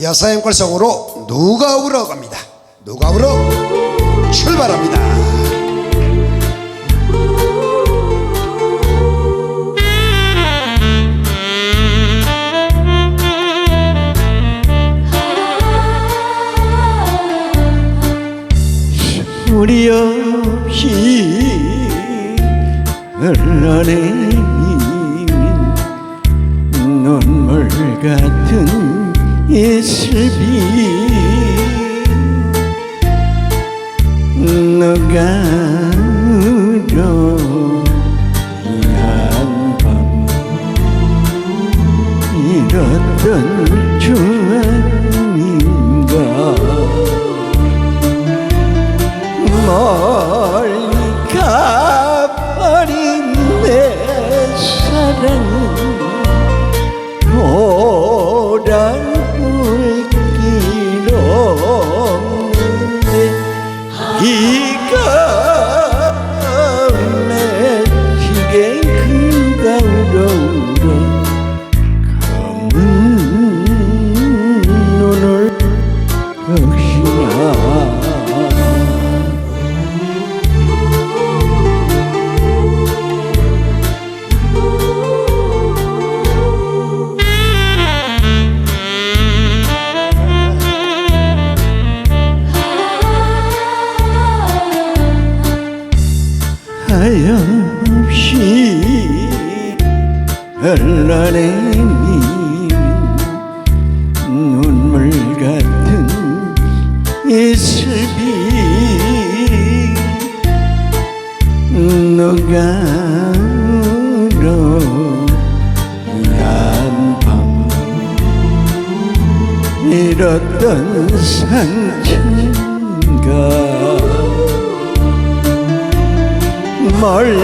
여사행골 성으로 누가으로 갑니다. 누가으로 출발합니다. 우리 없이 흘러내린 눈물 같은 이슬비 너가 울어 한밤? 잃었던 하염없이 흘러내 이슬비 울어 한밤 잃었던 상처인가? 멀리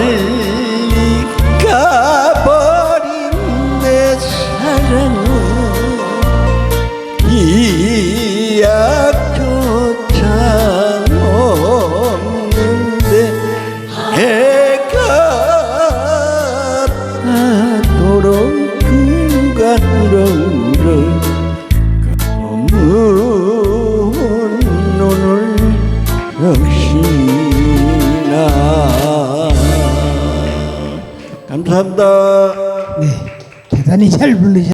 가버린 내 사랑 울어울어 검은 눈을 역시나 감사합니다. 네, 대단히 잘 부르셨.